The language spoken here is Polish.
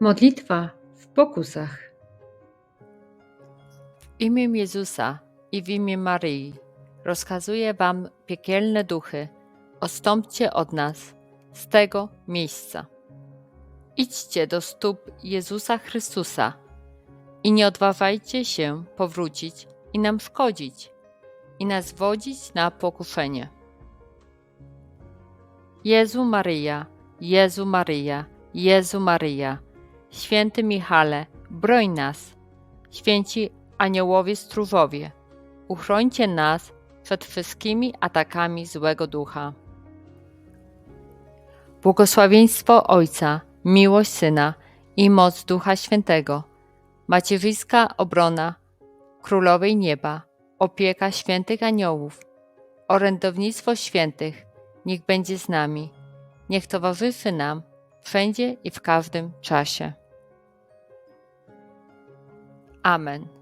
Modlitwa w pokusach. W imię Jezusa i w imię Maryi rozkazuję wam, piekielne duchy, ostąpcie od nas z tego miejsca. Idźcie do stóp Jezusa Chrystusa i nie odważajcie się powrócić i nam szkodzić i nas wodzić na pokuszenie. Jezu Maryja, Jezu Maryja, Jezu Maryja, święty Michale, broń nas, święci aniołowie stróżowie, uchrońcie nas przed wszystkimi atakami złego ducha. Błogosławieństwo Ojca, miłość Syna i moc Ducha Świętego, macierzyska obrona Królowej Nieba, opieka świętych aniołów, orędownictwo świętych, niech będzie z nami, niech towarzyszy nam wszędzie i w każdym czasie. Amen.